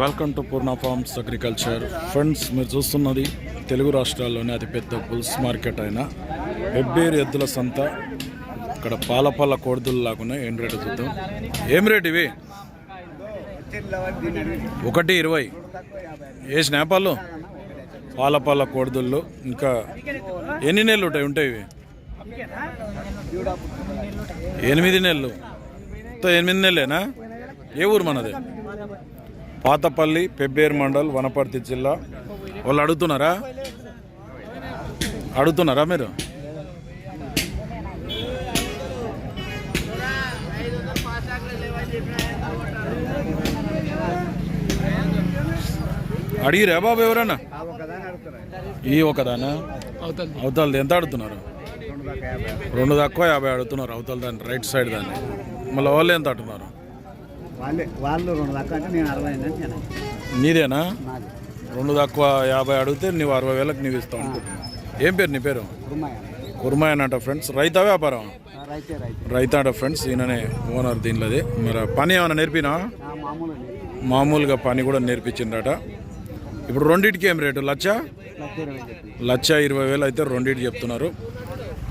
Welcome to Purna farms agriculture friends మీరు చూస్తున్నది తెలుగు రాష్ట్రాల్లోనే అతిపెద్ద బుల్స్ మార్కెట్ అయిన వెబ్బేరు ఎద్దుల సంత ఇక్కడ పాలపల్ల కోడిదులు లాగున్నా ఏం రేటు చూద్దాం? ఏం రేటు ఇవి? ఒకటి ఇరవై. ఏ స్నాపాలు? పాలపల్ల కోడిదుళ్ళు ఇంకా ఎన్ని నెలలు ఉంటాయి ఉంటాయి ఇవి? ఎనిమిది నెలలు. ఎనిమిది నెలలేనా? ఏ ఊరు మనది? పాతపల్లి పెబ్బేరు మండల్ వనపర్తి జిల్లా. వాళ్ళు అడుగుతున్నారా? అడుగుతున్నారా మీరు? అడిగిరా బాబు ఎవరన్నా? ఈ ఒకదానా? అవతలది ఎంత అడుగుతున్నారు? రెండు తక్కువ యాభై అడుగుతున్నారు అవతల దాన్ని రైట్ సైడ్ దాన్ని. మళ్ళీ వాళ్ళు ఎంత అంటున్నారు? వాళ్ళే వాళ్ళు రెండు లక్షలు అంటే నేను అరవై నేను నీదేనా? నాది. రెండు తక్కువ యాభై అడిగితే నువ్వు అరవై వేలకు నీవు ఇస్తావు అనుకుంటున్నా. ఏం పేరు నీ పేరు? కుర్మాయ అంట ఫ్రెండ్స్. రైతా వ్యాపారం? రైతే అంట ఫ్రెండ్స్ ఈయననే ఓనర్ దీనిలోది. మరి పని ఏమైనా నేర్పినా? మామూలుగా పని కూడా నేర్పించిందట. ఇప్పుడు రెండింటికి ఏం రేటు? లచ్చ లచ్చ ఇరవై వేలు అయితే రెండింటికి చెప్తున్నారు.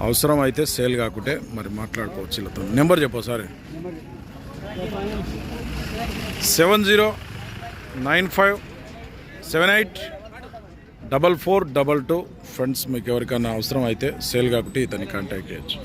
అవసరం అయితే సేల్ కాకుంటే మరి మాట్లాడుకోవచ్చు. వీళ్ళతో. నెంబర్ చెప్పు sorry seven zero nine five seven eight double four double two. Friends మీకు ఎవరికైనా అవసరం అయితే సేల్ కాబట్టి ఇతన్ని కాంటాక్ట్ చేయొచ్చు.